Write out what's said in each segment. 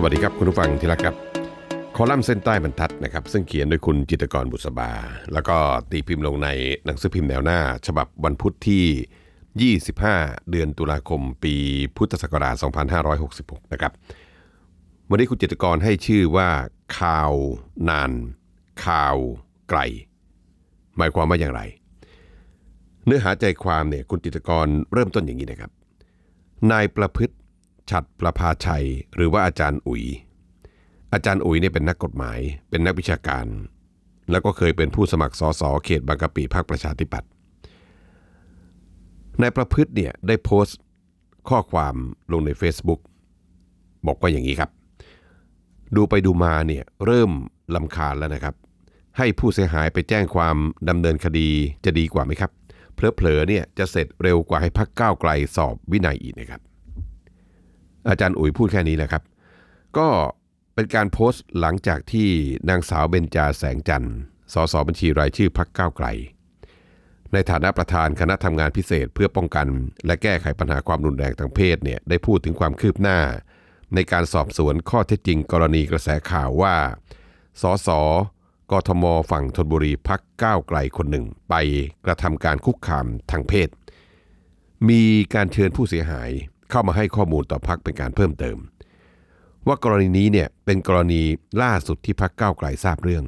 สวัสดีครับคุณผู้ฟังที่รักครับ คอลัมน์เส้นใต้บรรทัดนะครับ ซึ่งเขียนโดยคุณจิตกรบุษบา แล้วก็ตีพิมพ์ลงในหนังสือพิมพ์แนวหน้า ฉบับวันพุธที่ 25 เดือนตุลาคม ปีพุทธศักราช 2566 นะครับ วันนี้คุณจิตกรให้ชื่อว่าข่าวนานข่าวไกล หมายความว่าอย่างไร เนื้อหาใจความเนี่ยคุณจิตกรเริ่มต้นอย่างนี้นะครับ นายประพฤติ ฉัดประภาชัย หรือว่าอาจารย์อุ๋ย อาจารย์อุ๋ยเนี่ยเป็นนักกฎหมาย เป็นนักวิชาการ แล้วก็เคยเป็นผู้สมัครสสเขตบางกะปิพรรคประชาธิปัตย์นายประพฤติเนี่ยได้โพสต์ข้อความลงใน Facebook บอกว่าอย่างนี้ครับ ดูไปดูมาเนี่ยเริ่มลำคาญแล้วนะครับ ให้ผู้เสียหายไปแจ้งความดำเนินคดีจะดีกว่าไหมครับเพลอๆเนี่ยจะเสร็จเร็วกว่าให้พักก้าวไกลสอบวินัยอีกนะครับ อาจารย์อุ๋ยพูดแค่นี้แหละครับ ก็เป็นการโพสต์หลังจากที่นางสาวเบญจาแสงจันทร์สสบัญชีรายชื่อพักก้าวไกล ในฐานะประธานคณะทำงานพิเศษเพื่อป้องกัน และแก้ไขปัญหาความรุนแรงทางเพศเนี่ยได้พูดถึงความคืบหน้า ในการสอบสวนข้อเท็จจริงกรณีกระแสข่าวว่าสสกทมฝั่งธนบุรีพักก้าวไกลคนหนึ่ง ไปกระทำการคุกคามทางเพศ มีการเชิญผู้เสียหาย เข้ามาให้ข้อมูลต่อพักเป็นการเพิ่มเติม ว่ากรณีนี้เนี่ยเป็นกรณีล่าสุดที่พักก้าวไกลทราบเรื่อง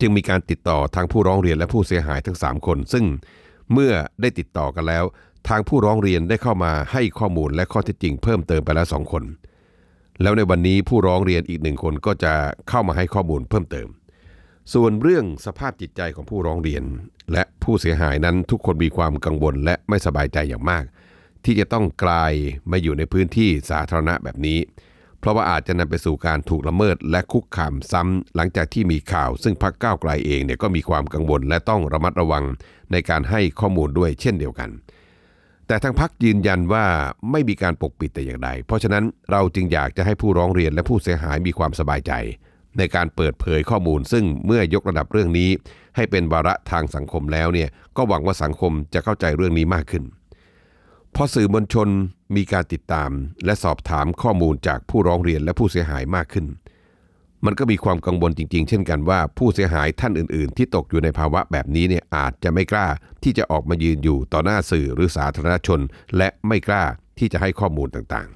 จึงมีการติดต่อทางผู้ร้องเรียนและผู้เสียหายทั้ง 3 คน ซึ่งเมื่อได้ติดต่อกันแล้ว ทางผู้ร้องเรียนได้เข้ามาให้ข้อมูลและข้อเท็จจริงเพิ่มเติมไปแล้วสองคน แล้วในวันนี้ผู้ร้องเรียนอีกหนึ่งคนก็จะเข้ามาให้ข้อมูลเพิ่มเติม ส่วนเรื่องสภาพจิตใจของผู้ร้องเรียน และผู้เสียหายนั้นทุกคนมีความกังวลและไม่สบายใจอย่างมาก ที่จะต้องกลายมาอยู่ในพื้นที่สาธารณะแบบนี้ เพราะว่าอาจจะนำไปสู่การถูกละเมิดและคุกคามซ้ำหลังจากที่มีข่าว ซึ่งพรรคก้าวไกลเองเนี่ยก็มีความกังวลและต้องระมัดระวังในการให้ข้อมูลด้วยเช่นเดียวกัน แต่ทางพักยืนยันว่าไม่มีการปกปิดแต่อย่างใด เพราะฉะนั้นเราจึงอยากจะให้ผู้ร้องเรียนและผู้เสียหายมีความสบายใจในการเปิดเผยข้อมูล ซึ่งเมื่อยกระดับเรื่องนี้ ให้เป็นวาระทางสังคมแล้วเนี่ยก็หวังว่าสังคมจะเข้าใจเรื่องนี้มากขึ้น พอสื่อมวลชนมีการติดตาม และสอบถามข้อมูลจากผู้ร้องเรียนและผู้เสียหายมากขึ้น มันก็มีความกังวลจริง ๆ เช่นกันว่าผู้เสียหายท่านอื่น ๆ ที่ตกอยู่ในภาวะแบบนี้เนี่ยอาจจะไม่กล้าที่จะออกมายืนอยู่ต่อหน้าสื่อหรือสาธารณชน และไม่กล้าที่จะให้ข้อมูลต่าง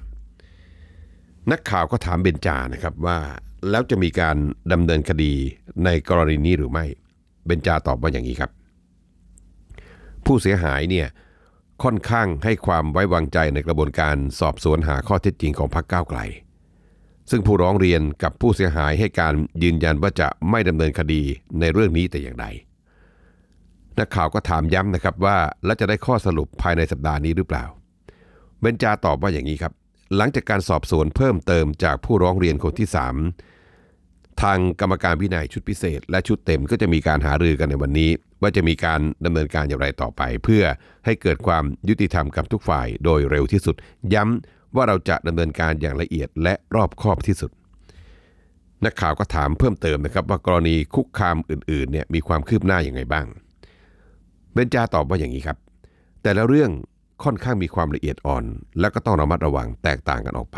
ๆ นักข่าวก็ถามเบญจานะครับว่าแล้วจะมีการดำเนินคดีในกรณีนี้หรือไม่ เบญจาตอบว่าอย่างนี้ครับ ผู้เสียหายเนี่ย ค่อนข้างให้ความไว้วางใจในกระบวนการสอบสวนหาข้อเท็จจริงของพรรคก้าวไกล ซึ่งผู้ร้องเรียนกับผู้เสียหายให้การยืนยันว่าจะไม่ดำเนินคดีในเรื่องนี้แต่อย่างใด นักข่าวก็ถามย้ำนะครับว่าแล้วจะได้ข้อสรุปภายในสัปดาห์นี้หรือเปล่า เบญจาตอบว่าอย่างนี้ครับ หลังจากการสอบสวนเพิ่มเติมจากผู้ร้องเรียนคนที่3 ทางกรรมการวินัยชุดพิเศษ และชุดเต็มก็จะมีการหารือกันในวันนี้ ว่าจะมีการดำเนินการอย่างไรต่อไป เพื่อให้เกิดความยุติธรรมกับทุกฝ่ายโดยเร็วที่สุด ย้ำว่าเราจะดำเนินการอย่างละเอียดและรอบคอบที่สุด นักข่าวก็ถามเพิ่มเติมนะครับ ว่ากรณีคุกคามอื่นๆเนี่ยมีความคืบหน้าอย่างไรบ้างเบญจาตอบว่าอย่างนี้ครับ แต่ละเรื่องค่อนข้างมีความละเอียดอ่อน และก็ต้องระมัดระวังแตกต่างกันออกไป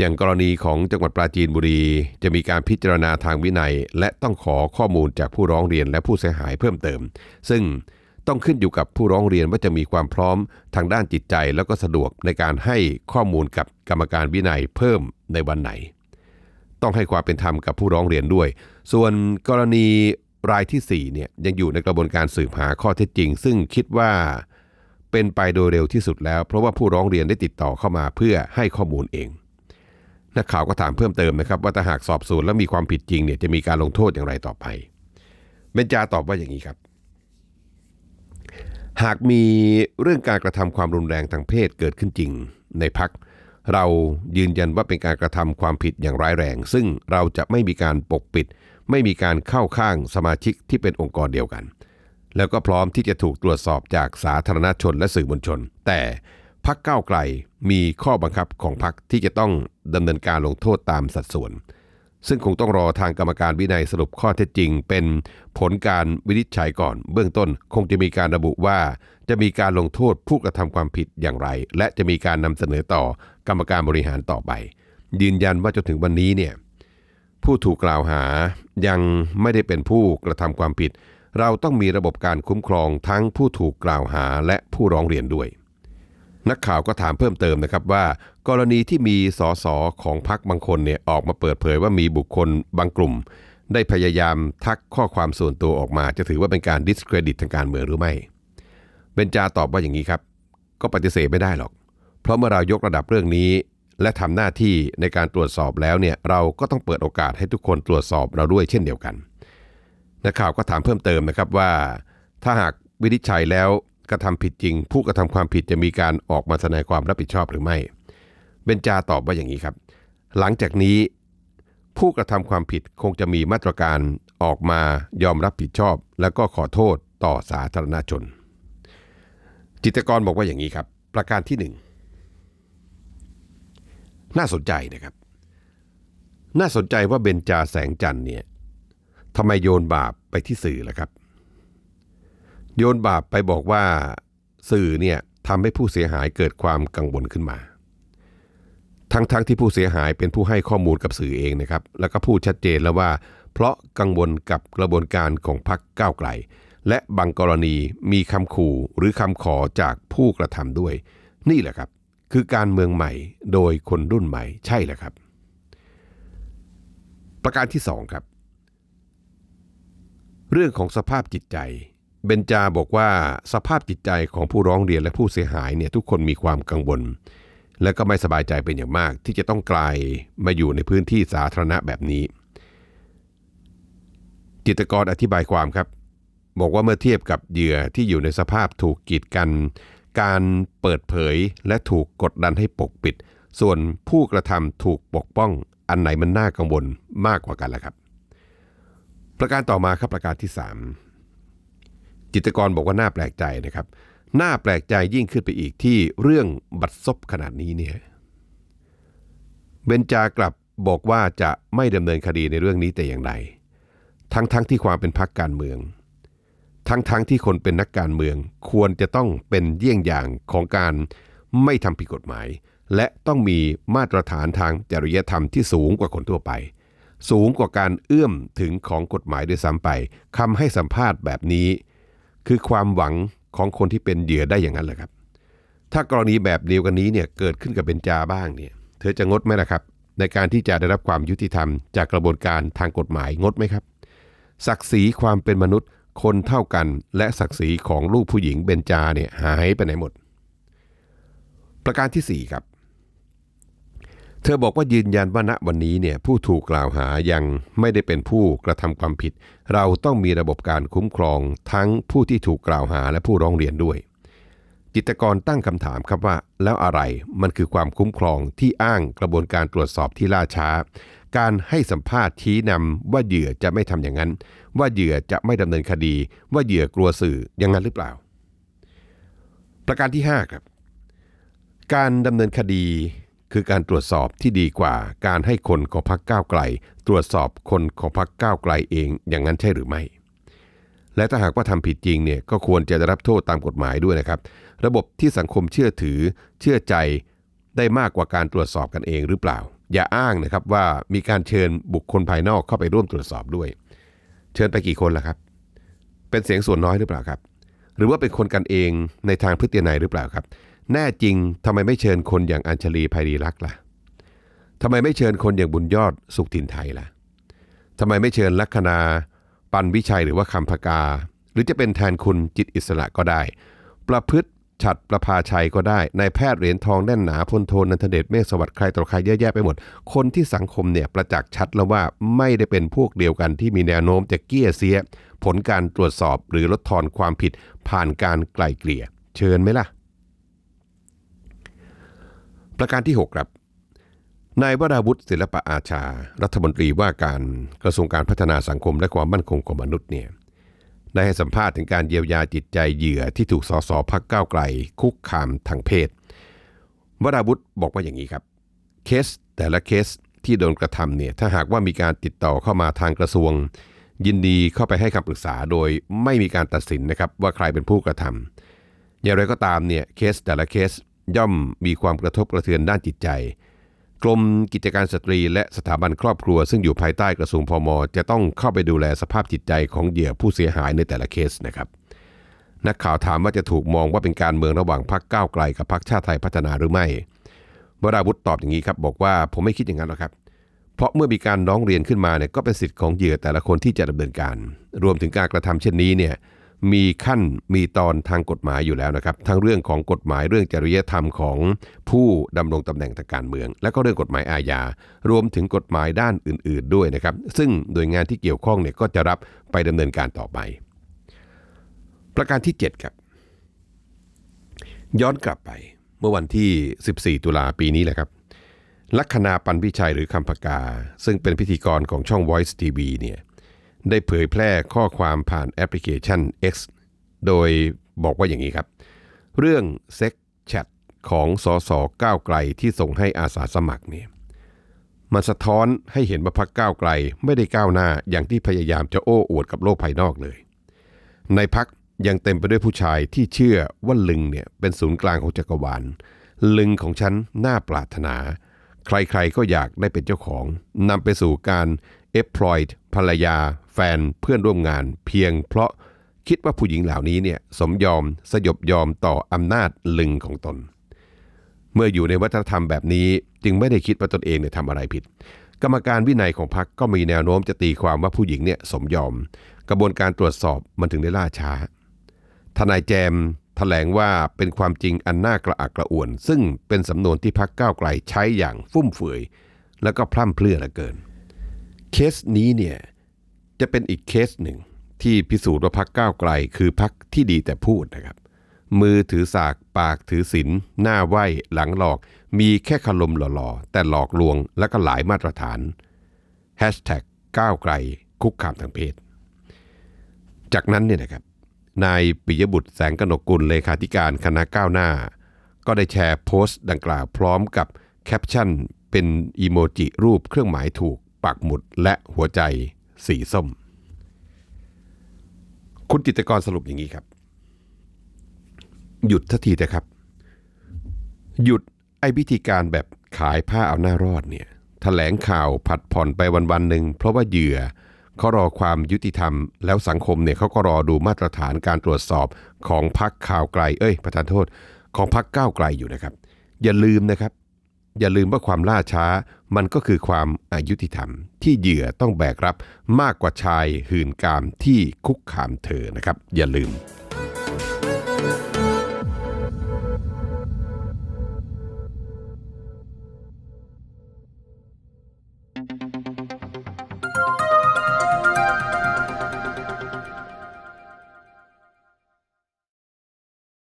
อย่างกรณีของจังหวัดปราจีนบุรี จะมีการพิจารณาทางวินัย และต้องขอข้อมูลจากผู้ร้องเรียนและผู้เสียหายเพิ่มเติม ซึ่งต้องขึ้นอยู่กับผู้ร้องเรียนว่าจะมีความพร้อมทางด้านจิตใจแล้วก็สะดวกในการให้ข้อมูลกับกรรมการวินัยเพิ่มในวันไหน ต้องให้ความเป็นธรรมกับผู้ร้องเรียนด้วย ส่วนกรณีรายที่4เนี่ยยังอยู่ในกระบวนการสืบหาข้อเท็จจริง ซึ่งคิดว่าเป็นไปโดยเร็วที่สุดแล้ว เพราะว่าผู้ร้องเรียนได้ติดต่อเข้ามาเพื่อให้ข้อมูลเอง นักข่าวก็ถามเพิ่มเติมนะครับว่าถ้าหากสอบสวนแล้วมีความผิดจริงเนี่ยจะมีการลงโทษอย่างไรต่อไป เบญจาตอบว่าอย่างนี้ครับ หากมีเรื่องการกระทำความรุนแรงทางเพศเกิดขึ้นจริงในพักเรายืนยันว่าเป็นการกระทำความผิดอย่างร้ายแรง ซึ่งเราจะไม่มีการปกปิด ไม่มีการเข้าข้างสมาชิกที่เป็นองค์กรเดียวกัน แล้วก็พร้อมที่จะถูกตรวจสอบจากสาธารณชนและสื่อมวลชน แต่ พักเก้าไกลมีข้อบังคับของพักที่จะต้องดำเนินการลงโทษตามสัดส่วน ซึ่งคงต้องรอทางกรรมการวินัยสรุปข้อเท็จจริง เป็นผลการวินิจฉัยก่อน เบื้องต้นคงจะมีการระบุว่า จะมีการลงโทษผู้กระทำความผิดอย่างไร และจะมีการนำเสนอต่อกรรมการบริหารต่อไป ยืนยันว่าจนถึงวันนี้เนี่ยผู้ถูกกล่าวหายังไม่ได้เป็นผู้กระทำความผิด เราต้องมีระบบการคุ้มครองทั้งผู้ถูกกล่าวหาและผู้ร้องเรียนด้วย นักข่าวก็ถามเพิ่มเติมนะครับว่า กรณีที่มีสสของพรรคบางคนเนี่ยออกมาเปิดเผยว่ามีบุคคลบางกลุ่ม ได้พยายามทักข้อความส่วนตัวออกมา จะถือว่าเป็นการ discredit ทางการเมืองหรือไม่เบนจาตอบว่าอย่างนี้ครับ ก็ปฏิเสธไม่ได้หรอก เพราะเมื่อเรายกระดับเรื่องนี้ และทำหน้าที่ในการตรวจสอบแล้วเนี่ยเราก็ต้องเปิดโอกาสให้ทุกคนตรวจสอบเราด้วยเช่นเดียวกันนักข่าวก็ถามเพิ่มเติมนะครับว่า ถ้าหากวินิจฉัยแล้ว กระทำผิดจริง ผู้กระทำความผิดจะมีการออกมาแสดงความรับผิดชอบหรือไม่ เบนจาตอบว่าอย่างนี้ครับ หลังจากนี้ ผู้กระทำความผิดคงจะมีมาตรการออกมายอมรับผิดชอบ แล้วก็ขอโทษต่อสาธารณชน จิตกรบอกว่าอย่างนี้ครับ ประการที่หนึ่งน่าสนใจนะครับ น่าสนใจว่าเบนจาแสงจันทร์เนี่ยทำไมโยนบาปไปที่สื่อล่ะครับ โยนบาปไปบอกว่าสื่อเนี่ยทำให้ผู้เสียหายเกิดความกังวลขึ้นมา ทั้งๆทที่ผู้เสียหายเป็นผู้ให้ข้อมูลกับสื่อเองนะครับ แล้วก็พูดชัดเจนแล้วว่า เพราะกังวลกับกระบวนการของพรรคก้าวไกล และบางกรณีมีคำขู่หรือคำขอจากผู้กระทำด้วย นี่แหละครับ คือการเมืองใหม่โดยคนรุ่นใหม่ใช่แหละครับ ประการที่สองครับ เรื่องของสภาพจิตใจ เบนจาบอกว่าสภาพจิตใจของผู้ร้องเรียนและผู้เสียหายเนี่ยทุกคนมีความกังวล และก็ไม่สบายใจเป็นอย่างมาก ที่จะต้องกลายมาอยู่ในพื้นที่สาธารณะแบบนี้ จิตกรอธิบายความครับ บอกว่าเมื่อเทียบกับเหยื่อที่อยู่ในสภาพถูกกีดกัน การเปิดเผยและถูกกดดันให้ปกปิด ส่วนผู้กระทำถูกปกป้อง อันไหนมันน่ากังวลมากกว่ากันล่ะครับ ประการต่อมาครับประการที่ 3 จิตกรบอกว่าน่าแปลกใจนะครับน่าแปลกใจยิ่งขึ้นไปอีกที่เรื่องบัตรซบขนาดนี้เนี่ยเบนจากลับบอกว่าจะไม่ดำเนินคดีในเรื่องนี้แต่อย่างใดทั้งๆทที่ความเป็นพรรคการเมือง ทั้งๆทที่คนเป็นนักการเมือง ควรจะต้องเป็นเยี่ยงอย่างของการไม่ทำผิดกฎหมาย และต้องมีมาตรฐานทางจริยธรรมที่สูงกว่าคนทั่วไป สูงกว่าการเอื้อมถึงของกฎหมายด้วยซ้ำไปคำให้สัมภาษณ์แบบนี้ คือความหวังของคนที่เป็นเหยื่อได้อย่างนั้นแหละครับ ถ้ากรณีแบบเดียวกันนี้เนี่ยเกิดขึ้นกับเบนจาบ้างเนี่ยเธอจะงดไหมล่ะครับ ในการที่จะได้รับความยุติธรรม จากกระบวนการทางกฎหมายงดไหมครับ ศักดิ์ศรีความเป็นมนุษย์คนเท่ากัน และศักดิ์ศรีของลูกผู้หญิงเบนจาเนี่ยหายไปไหนหมด ประการที่4ครับ เธอบอกว่ายืนยันว่าณวันนี้เนี่ยผู้ถูกกล่าวหายังไม่ได้เป็นผู้กระทำความผิด เราต้องมีระบบการคุ้มครองทั้งผู้ที่ถูกกล่าวหาและผู้ร้องเรียนด้วย จิตกรตั้งคำถามครับว่า แล้วอะไรมันคือความคุ้มครองที่อ้างกระบวนการตรวจสอบที่ล่าช้า การให้สัมภาษณ์ชี้นำว่าเหยื่อจะไม่ทำอย่างนั้น ว่าเหยื่อจะไม่ดำเนินคดี ว่าเหยื่อกลัวสื่ออย่างนั้นหรือเปล่า ประการที่5ครับการดำเนินคดี คือการตรวจสอบที่ดีกว่า การให้คนของพรรคก้าวไกล ตรวจสอบคนของพรรคก้าวไกลเองอย่างนั้นใช่หรือไม่ และถ้าหากว่าทำผิดจริงเนี่ยก็ควรจะได้รับโทษตามกฎหมายด้วยนะครับ ระบบที่สังคมเชื่อถือเชื่อใจได้มากกว่าการตรวจสอบกันเองหรือเปล่า อย่าอ้างนะครับว่ามีการเชิญบุคคลภายนอกเข้าไปร่วมตรวจสอบด้วย เชิญไปกี่คนล่ะครับ เป็นเสียงส่วนน้อยหรือเปล่าครับ หรือว่าเป็นคนกันเองในทางพฤตินัยหรือเปล่าครับ แน่จริงทำไมไม่เชิญคนอย่างอัญชลีภัยรีรักษ์ล่ะทำไมไม่เชิญคนอย่างบุญยอดสุขถิ่นไทยล่ะทำไมไม่เชิญลัคนา ปันวิชัยหรือว่าคำพกา หรือจะเป็นแทนคุณจิตอิสระก็ได้ ประพฤติฉัดประภาชัยก็ได้นายแพทย์เหรียญทองแน่นหนาพลโทนันทเดชเมฆสวัสดิ์ใครต่อใครเยอะแยะไปหมด คนที่สังคมเนี่ยประจักษ์ชัดแล้วว่าไม่ได้เป็นพวกเดียวกันที่มีแนวโน้มจะเกี้ยเสีย ผลการตรวจสอบหรือลดทอนความผิดผ่านการไกล่เกลี่ย เชิญไหมล่ะ ประการที่ 6 ครับ นายวราวุฒิศิลปะอาชา รัฐมนตรีว่าการกระทรวงการพัฒนาสังคมและความมั่นคงของมนุษย์เนี่ยได้ให้สัมภาษณ์ถึงการเยียวยาจิตใจเหยื่อที่ถูกสสพักก้าวไกล คุกคามทางเพศ วราวุฒิบอกว่าอย่างนี้ครับ เคสแต่ละเคสที่โดนกระทำเนี่ยถ้าหากว่ามีการติดต่อเข้ามาทางกระทรวง ยินดีเข้าไปให้คำปรึกษาโดยไม่มีการตัดสินนะครับว่าใครเป็นผู้กระทำอย่างไรก็ตามเนี่ยเคสแต่ละเคส ย่อมมีความกระทบกระเทือนด้านจิตใจ กรมกิจการสตรีและสถาบันครอบครัว ซึ่งอยู่ภายใต้กระทรวงพมจะต้องเข้าไปดูแลสภาพจิตใจของเหยื่อผู้เสียหายในแต่ละเคสนะครับ นักข่าวถามว่าจะถูกมองว่าเป็นการเมืองระหว่างพรรคก้าวไกลกับพรรคชาติไทยพัฒนาหรือไม่วราวุธตอบอย่างนี้ครับบอกว่าผมไม่คิดอย่างนั้นหรอกครับ เพราะเมื่อมีการร้องเรียนขึ้นมาเนี่ยก็เป็นสิทธิ์ของเหยื่อแต่ละคนที่จะดำเนินการ รวมถึงการกระทำเช่นนี้เนี่ย มีขั้นมีตอนทางกฎหมายอยู่แล้วนะครับ ทั้งเรื่องของกฎหมายเรื่องจริยธรรมของผู้ดำรงตำแหน่งทางการเมือง และก็เรื่องกฎหมายอาญารวมถึงกฎหมายด้านอื่น ๆ ด้วยนะครับ ซึ่งหน่วยงานที่เกี่ยวข้องเนี่ยก็จะรับไปดำเนินการต่อไป ประการที่ 7 ครับ ย้อนกลับไปเมื่อวันที่ 14 ตุลาปีนี้แหละครับลัคนาปันพิชัยหรือคำพกา ซึ่งเป็นพิธีกรของช่อง Voice TV เนี่ย ได้เผยแพร่ข้อความผ่านแอปพลิเคชัน X โดยบอกว่าอย่างนี้ครับ เรื่องเซ็กแชทของสอสอก้าวไกลที่ส่งให้อาสาสมัครเนี่ยมันสะท้อนให้เห็นว่าพักก้าวไกลไม่ได้ก้าวหน้าอย่างที่พยายามจะโอ้อวดกับโลกภายนอกเลย ในพักยังเต็มไปด้วยผู้ชายที่เชื่อว่าลึงเนี่ยเป็นศูนย์กลางของจักรวาล ลึงของฉันน่าปรารถนา ใครๆก็อยากได้เป็นเจ้าของนำไปสู่การ exploit ภรรยา แฟนเพื่อนร่วมงาน เพียงเพราะคิดว่าผู้หญิงเหล่านี้เนี่ยสมยอมสยบยอมต่ออำนาจลึงของตน เมื่ออยู่ในวัฒนธรรมแบบนี้จึงไม่ได้คิดว่าตนเองเนี่ยทำอะไรผิด กรรมการวินัยของพรรคก็มีแนวโน้มจะตีความว่าผู้หญิงเนี่ยสมยอม กระบวนการตรวจสอบมันถึงได้ล่าช้า ทนายแจมแถลงว่าเป็นความจริงอันน่ากระอักกระอ่วน ซึ่งเป็นสำนวนที่พักก้าวไกลใช้อย่างฟุ่มเฟือย แล้วก็พร่ำเพรื่อเหลือเกิน เคสนี้เนี่ย จะเป็นอีกเคสหนึ่งที่พิสูจน์ว่าพักก้าวไกล คือพักที่ดีแต่พูดนะครับ มือถือสากปากถือศีลหน้าไหวหลังหลอก มีแค่คารมหล่อๆ แต่หลอกลวงและก็หลายมาตรฐาน Hashtag ก้าวไกล คุกคามทางเพศ จากนั้นเนี่ยนะครับนายปิยบุตรแสงกนกุลเลขาธิการคณะก้าวหน้า ก็ได้แชร์โพสต์ดังกล่าวพร้อมกับแคปชั่นเป็นอีโมจิรูปเครื่องหมายถูกปักหมุดและหัวใจ สีส้ม คุณจิตกรสรุปอย่างนี้ครับ หยุดทันทีนะครับ หยุดไอ้พิธีการแบบขายผ้าเอาหน้ารอดเนี่ยแถลงข่าวผัดผ่อนไปวันๆหนึ่งเพราะว่าเหยื่อเขารอความยุติธรรม แล้วสังคมเนี่ยเขาก็รอดูมาตรฐานการตรวจสอบของพักข่าวไกล เอ้ยประธานโทษ ของพักก้าวไกลอยู่นะครับ อย่าลืมนะครับ อย่าลืมว่าความล่าช้า มันก็คือความอายุติธรรม ที่เหยื่อต้องแบกรับมากกว่าชายหื่นกามที่คุกคามเธอนะครับ อย่าลืม